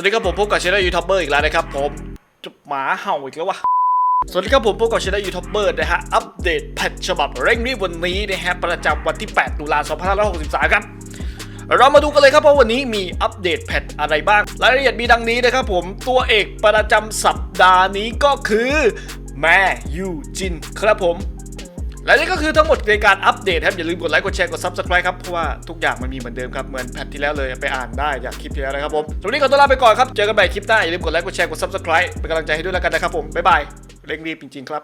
วัสดีครับผมพบกับช anel ยูทูบเบอร์อีกแล้วนะครับผมจุบหมาเห่าอีกแล้ววะสวัสดีครับผมพบกับช anel ยูทูบเบอร์นะฮะอัปเดตแพทฉบับเร่งรีบวันนี้นะฮะประจำวันที่ 8 ตุลาคม2563 ครับ เรามาดูกันเลยครับว่าวันนี้มีอัปเดตแพทอะไรบ้าง รายละเอียดมีดังนี้นะครับผมตัวเอกประจำสัปดาห์นี้ก็คือแม่ยูจินครับผม และนี่ก็คือทั้งหมดในการอัปเดตครับอย่าลืมกดไลค์กดแชร์กด subscribe ครับเพราะว่าทุกอย่างมันมีเหมือนเดิมครับเหมือนแพทที่แล้วเลยไปอ่านได้จากคลิปที่แล้วนะครับผมสวับนี้ขอต้อนรับไปก่อนครับเจอกันใหม่คลิปหน้าอย่าลืมกดไลค์กดแชร์กด subscribe เป็นกำลังใจให้ด้วยแล้วกันนะครับผมบ๊ายบายเร่งรีบจริงๆครับ